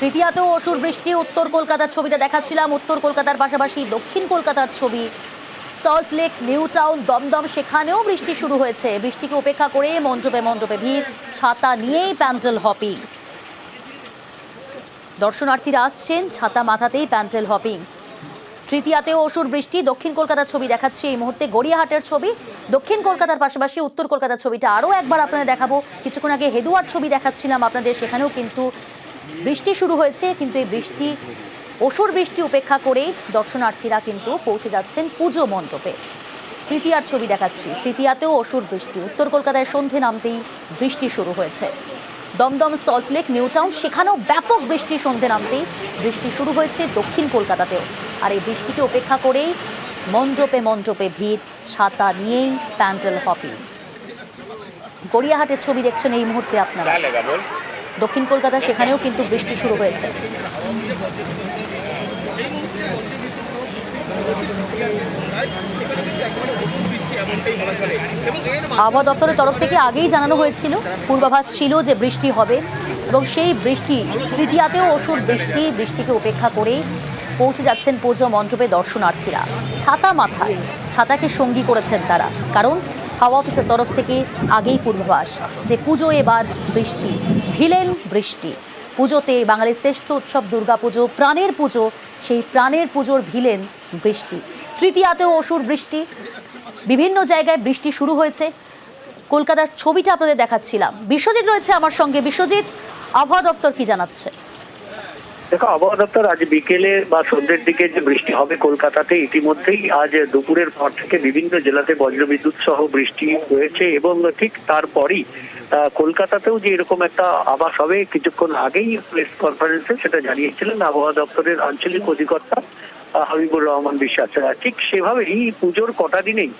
তৃতীয়াতেও অসুর বৃষ্টি, উত্তর কলকাতার ছবিটা দেখাচ্ছিলাম। উত্তর কলকাতার পাশাপাশি দক্ষিণ কলকাতার ছবি Salt Lake New Town Dumdum, সেখানেও বৃষ্টি শুরু হয়েছে। বৃষ্টিকে উপেক্ষা করে মণ্ডপে মণ্ডপে ভিড়, ছাতা নিয়েই প্যান্ডেল হপিং। দর্শনার্থীরা আসছেন, ছাতা মাথাতেই প্যান্ডেল হপিং। তৃতীয়াতেও অসুর বৃষ্টি, দক্ষিণ কলকাতার ছবি দেখাচ্ছি। এই মুহূর্তে গড়িয়াহাটের ছবি, দক্ষিণ কলকাতার পাশাপাশি উত্তর কলকাতার ছবিটা আরও একবার আপনাদের দেখাবো। কিছুক্ষণ আগে হেদুয়ার ছবি দেখাচ্ছিলাম আপনাদের, সেখানেও কিন্তু বৃষ্টি শুরু হয়েছে, কিন্তু এই বৃষ্টি অসুর বৃষ্টি উপেক্ষা করে দর্শনার্থীরা কিন্তু পৌঁছে যাচ্ছেন পুজো মণ্ডপে। তৃতীয়ার ছবি দেখাচ্ছি। তৃতীয়াতেও অসুর বৃষ্টি। উত্তর কলকাতায় সন্ধে নামতেই বৃষ্টি শুরু হয়েছে। দমদম সল্টলেক নিউ টাউন, সেখানেও ব্যাপক বৃষ্টি সন্ধে নামতেই বৃষ্টি শুরু হয়েছে দক্ষিণ কলকাতাতেও। আর এই বৃষ্টিকে উপেক্ষা করেই মণ্ডপে মণ্ডপে ভিড়, ছাতা নিয়েই প্যান্ডেল হপিং। গড়িয়াহাটের ছবি দেখছেন এই মুহূর্তে আপনারা। দক্ষিণ কলকাতা সেখানেও কিন্তু বৃষ্টি শুরু হয়েছে। আবহাওয়া দপ্তরের তরফ থেকে আগেই জানানো হয়েছিল, পূর্বাভাস ছিল যে বৃষ্টি হবে এবং সেই বৃষ্টি তৃতীয়াতেও অসুর বৃষ্টি, বৃষ্টিকে উপেক্ষা করে পৌঁছে যাচ্ছেন পুজো মণ্ডপে দর্শনার্থীরা। ছাতা মাথায়, ছাতাকে সঙ্গী করেছেন তারা। কারণ হাওয়া অফিসের তরফ থেকে আগেই পূর্বাভাস যে পুজো এবার বৃষ্টি, ভিলেন বৃষ্টি। পুজোতে বাঙালির শ্রেষ্ঠ উৎসব দুর্গাপুজো প্রাণের পুজো, সেই প্রাণের পুজোর ভিলেন বৃষ্টি। তৃতীয়াতেও অসুর বৃষ্টি। বিভিন্ন জায়গায় বৃষ্টি শুরু হয়েছে। কলকাতার ছবিটা আপনাদের দেখাচ্ছিলাম। বিশ্বজিৎ রয়েছে আমার সঙ্গে। বিশ্বজিৎ, আবহাওয়া দপ্তর কি জানাচ্ছে? দেখো, আবহাওয়া দপ্তর আজ বিকেলে বা সন্ধ্যের দিকে যে বৃষ্টি হবে কলকাতাতে, ইতিমধ্যেই আজ দুপুরের পর থেকে বিভিন্ন জেলাতে বজ্রবিদ্যুৎ সহ বৃষ্টি হয়েছে এবং ঠিক তারপরই কলকাতাতেও যে এরকম একটা আবাস হবে, কিছুক্ষণ আগেই প্রেস কনফারেন্সে সেটা জানিয়েছিলেন আবহাওয়া দপ্তরের আঞ্চলিক অধিকর্তা হাবিবুর রহমান বিশ্বাস। ঠিক সেভাবেই পুজোর কটা দিনেই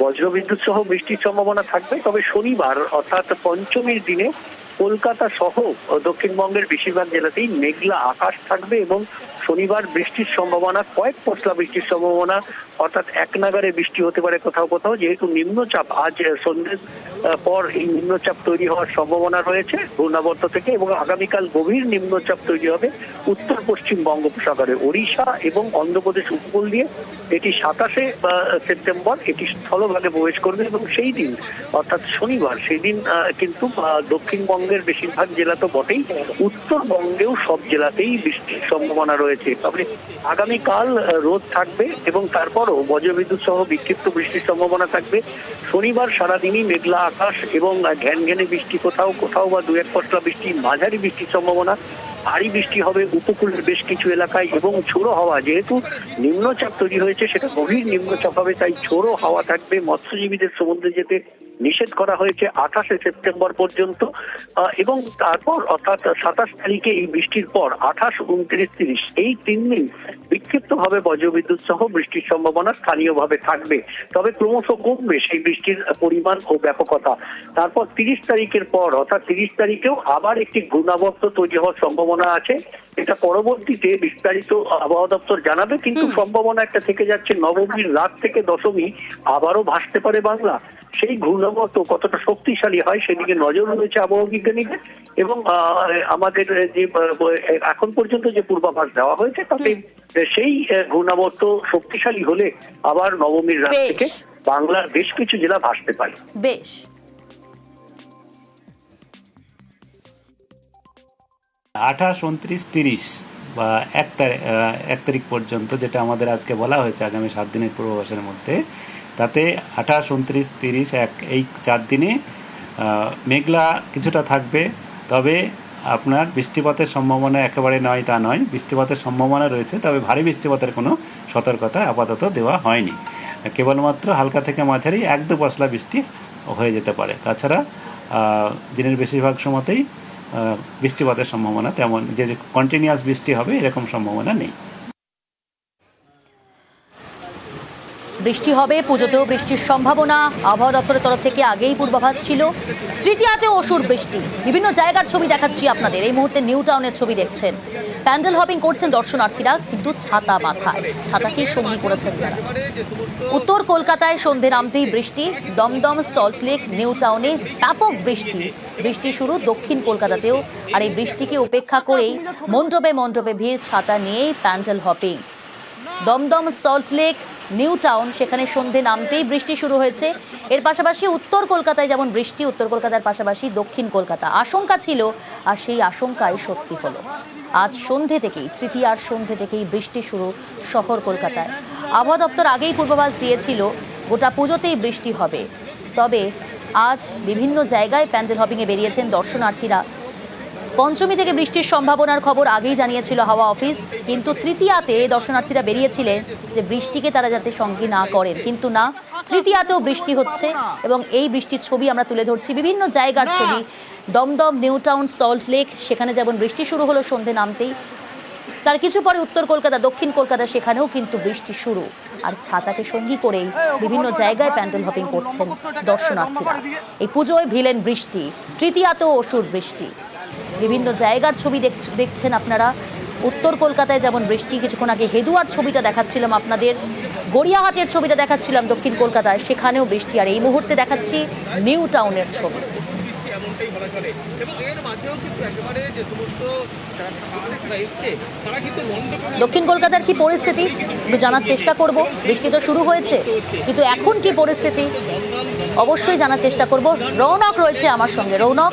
বজ্রবিদ্যুৎ সহ বৃষ্টির সম্ভাবনা থাকবে, তবে শনিবার অর্থাৎ পঞ্চমীর দিনে কলকাতা সহ দক্ষিণবঙ্গের বেশিরভাগ জেলাতেই মেঘলা আকাশ থাকবে এবং শনিবার বৃষ্টির সম্ভাবনা কয়েক পশলা বৃষ্টির সম্ভাবনা অর্থাৎ এক নাগারে বৃষ্টি হতে পারে কোথাও কোথাও যেহেতু নিম্নচাপ আজ সন্ধ্যের আহ, পর এই নিম্নচাপ তৈরি হওয়ার সম্ভাবনা রয়েছে ঘূর্ণাবর্ত থেকে এবং আগামীকাল গভীর নিম্নচাপ তৈরি হবে উত্তর পশ্চিম বঙ্গোপসাগরে। ওড়িশা এবং অন্ধ্রপ্রদেশ উপকূল দিয়ে এটি সাতাশে সেপ্টেম্বর এটি স্থলভাগে প্রবেশ করবে এবং সেই দিন, অর্থাৎ শনিবার সেই দিন কিন্তু দক্ষিণবঙ্গের বেশিরভাগ জেলা তো বটেই। উত্তরবঙ্গেও সব জেলাতেই বৃষ্টির সম্ভাবনা রয়েছে। তবে আগামীকাল রোদ থাকবে এবং তারপরও বজ্রবিদ্যুৎ সহ বিক্ষিপ্ত বৃষ্টির সম্ভাবনা থাকবে। শনিবার সারাদিনই মেঘলা আকাশ এবং ঘ্যান ঘ্যানে বৃষ্টি, কোথাও কোথাও বা দু এক পশলা বৃষ্টি, মাঝারি বৃষ্টির সম্ভাবনা। ভারী বৃষ্টি হবে উপকূলের বেশ কিছু এলাকায় এবং ঝোড়ো হাওয়া, যেহেতু নিম্নচাপ তৈরি হয়েছে, সেটা গভীর নিম্নচাপ হবে, তাই ছোড়ো হাওয়া থাকবে। মৎস্যজীবীদের সমুদ্রে যেতে নিষেধ করা হয়েছে আঠাশে সেপ্টেম্বর পর্যন্ত। এবং তারপর অর্থাৎ সাতাশ তারিখে এই বৃষ্টির পর আঠাশ, উনত্রিশ, তিরিশ, এই তিন দিন বিক্ষিপ্ত ভাবে বজ্রবিদ্যুৎ সহ বৃষ্টির সম্ভাবনা স্থানীয়ভাবে থাকবে। তবে ক্রমশ কমবে সেই বৃষ্টির পরিমাণ ও ব্যাপকতা। তারপর তিরিশ তারিখের পর অর্থাৎ তিরিশ তারিখেও আবার একটি ঘূর্ণাবর্ত তৈরি হওয়ার সম্ভাবনা আছে। এটা পরবর্তীতে বিস্তারিত আবহাওয়া দপ্তর জানাবে কিন্তু সম্ভাবনা একটা থেকে যাচ্ছে নবমীর রাত থেকে দশমী আবারও ভাসতে পারে বাংলা। সেই ঘূর্ণাবর্ত কতটা শক্তিশালী হয় সেদিকে নজর রয়েছে আবহাওয়া বিজ্ঞানীদের। এবং আহ, আমাদের যে এখন পর্যন্ত যে পূর্বাভাস দেওয়া হয়েছে তাতে সেই ঘূর্ণাবর্ত শক্তিশালী হলে আবার নবমীর রাত বেশ। থেকে বাংলার বেশ কিছু জেলা ভাসতে পারে। বেশ। আঠাশ উনত্রিশ তিরিশ বা এক তারিখ এক তারিখ পর্যন্ত যেটা আমাদের আজকে বলা হয়েছে আগামী সাত দিনের পূর্বাভাসের মধ্যে তাতে আঠাশ উনত্রিশ তিরিশ এক এই চার দিনে আহ, মেঘলা কিছুটা থাকবে তবে আপনার বৃষ্টিপাতের সম্ভাবনা একেবারে নয় তা নয়। বৃষ্টিপাতের সম্ভাবনা রয়েছে, তবে ভারী বৃষ্টিপাতের কোনো সতর্কতা আপাতত দেওয়া হয়নি। কেবলমাত্র হালকা থেকে মাঝারি এক দু পশলা বৃষ্টি হয়ে যেতে পারে। তাছাড়া দিনের বেশিরভাগ সময়তেই বৃষ্টিপাতের সম্ভাবনা তেমন, যে কন্টিনিউয়াস বৃষ্টি হবে, এরকম সম্ভাবনা নেই। বৃষ্টি হবে, পুজোতেও বৃষ্টির সম্ভাবনা। আবহাওয়া দপ্তরের তরফ থেকে আগেই পূর্বাভাস ছিল। তৃতীয়াতেও অসুর বৃষ্টি। বিভিন্ন জায়গার ছবি দেখাচ্ছি আপনাদের। এই মুহূর্তে নিউ টাউনের ছবি দেখছেন। প্যান্ডেল হপিং করছেন দর্শনার্থীরা, কিন্তু ছাতা মাথায়। ছাতাকেই সঙ্গী করেছেন তারা। উত্তর কলকাতায় সন্ধে নামতেই বৃষ্টি। দমদম সল্টলেক নিউ টাউনে ব্যাপক বৃষ্টি। বৃষ্টি শুরু দক্ষিণ কলকাতাতেও। আর এই বৃষ্টিকে উপেক্ষা করেই মণ্ডপে মণ্ডপে ভিড়, ছাতা নিয়েই pandal hopping. Dumdum Salt Lake New Town, সেখানে সন্ধে নামতেই বৃষ্টি শুরু হয়েছে। এর পাশাপাশি উত্তর কলকাতায় যেমন বৃষ্টি, উত্তর কলকাতার পাশাপাশি দক্ষিণ কলকাতা। আশঙ্কা ছিল, আর সেই আশঙ্কাই সত্যি হলো। আজ সন্ধে থেকেই, তৃতীয়ার সন্ধে থেকেই বৃষ্টি শুরু শহর কলকাতায়। আবহাওয়া দপ্তর আগেই পূর্বাভাস দিয়েছিল, গোটা পুজোতেই বৃষ্টি হবে। তবে আজ বিভিন্ন জায়গায় প্যান্ডেল হপিংয়ে বেরিয়েছেন দর্শনার্থীরা। পঞ্চমী থেকে বৃষ্টির সম্ভাবনার খবর আগেই জানিয়েছিল হাওয়া অফিস, কিন্তু তৃতীয়াতে দর্শনার্থীরা বেরিয়েছিলেন যে বৃষ্টিকে তারা যাতে সঙ্গী না করেন। কিন্তু না, তৃতীয়াতেও বৃষ্টি হচ্ছে এবং এই বৃষ্টির ছবি আমরা তুলে ধরছি। বিভিন্ন জায়গার ছবি, Dumdum New Town Salt Lake, সেখানে যেমন বৃষ্টি শুরু হলো সন্ধে নামতেই, তার কিছু পরে উত্তর কলকাতা, দক্ষিণ কলকাতা, সেখানেও কিন্তু বৃষ্টি শুরু। আর ছাতাকে সঙ্গী করেই বিভিন্ন জায়গায় প্যান্ডেল হপিং করছেন দর্শনার্থীরা। এই পুজোয় ভিলেন বৃষ্টি, তৃতীয়াতেও অসুর বৃষ্টি। বিভিন্ন জায়গার ছবি দেখ- দেখছেন আপনারা। উত্তর কলকাতায় যেমন বৃষ্টি কিছুক্ষণ আগে হেদুয়ার ছবিটা দেখাচ্ছিলাম আপনাদের। গড়িয়াহাটের ছবিটা দেখাচ্ছিলাম দক্ষিণ কলকাতায় সেখানেও বৃষ্টি। আর এই মুহূর্তে দেখাচ্ছি নিউ টাউনের ছবি। এমনটাই বলা চলে। এবং এর মাঝেও কিন্তু একেবারে যে সমস্ত যারা ছাত্রছাত্রীরা এসছে তারা কিন্তু মণ্ডপে দক্ষিণ কলকাতার কি পরিস্থিতি? একটু জানার চেষ্টা করব। বৃষ্টি তো শুরু হয়েছে। কিন্তু এখন কি পরিস্থিতি? অবশ্যই জানার চেষ্টা করব। রৌনক রয়েছে আমার সঙ্গে। রৌনক?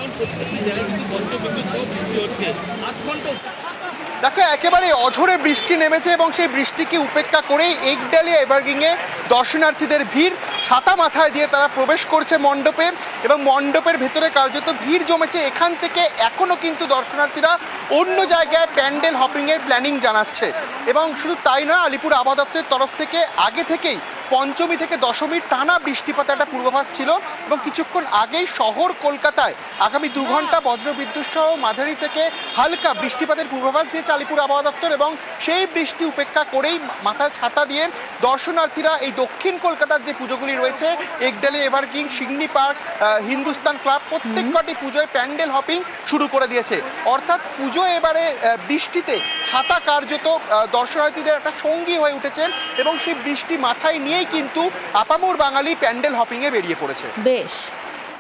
দেখো, একেবারে অঝরে বৃষ্টি নেমেছে এবং সেই বৃষ্টিকে উপেক্ষা করেই একডালিয়া এভারগ্রিংয়ে দর্শনার্থীদের ভিড়। ছাতা মাথায় দিয়ে তারা প্রবেশ করছে মণ্ডপে এবং মণ্ডপের ভেতরে কার্যত ভিড় জমেছে। এখান থেকে এখনও কিন্তু দর্শনার্থীরা অন্য জায়গায় প্যান্ডেল হপিংয়ের প্ল্যানিং জানাচ্ছে। এবং শুধু তাই নয়, আলিপুর আবহাওয়া তরফ থেকে আগে থেকেই পঞ্চমী থেকে দশমীর টানা বৃষ্টিপাতে একটা পূর্বাভাস ছিল এবং কিছুক্ষণ আগেই শহর কলকাতায় আগামী দু ঘণ্টা বজ্রবিদ্যুৎ সহ মাঝারি থেকে হালকা বৃষ্টিপাতের পূর্বাভাস দিয়েছে আলিপুর আবহাওয়া দপ্তর এবং সেই বৃষ্টি উপেক্ষা করেই মাথায় ছাতা দিয়ে দর্শনার্থীরা এই দক্ষিণ কলকাতার যে পুজোগুলি রয়েছে Ekdalia Evergreen Singhi Park Hindustan Club প্রত্যেক কটি পুজোয় প্যান্ডেল হপিং শুরু করে দিয়েছে। অর্থাৎ পুজো এবারে বৃষ্টিতে ছাতা কার্যত দর্শনার্থীদের একটা সঙ্গী হয়ে উঠেছেন এবং সেই বৃষ্টি মাথায় নিয়েই কিন্তু আপামোর বাঙালি প্যান্ডেল হপিংয়ে বেরিয়ে পড়েছে। বেশ।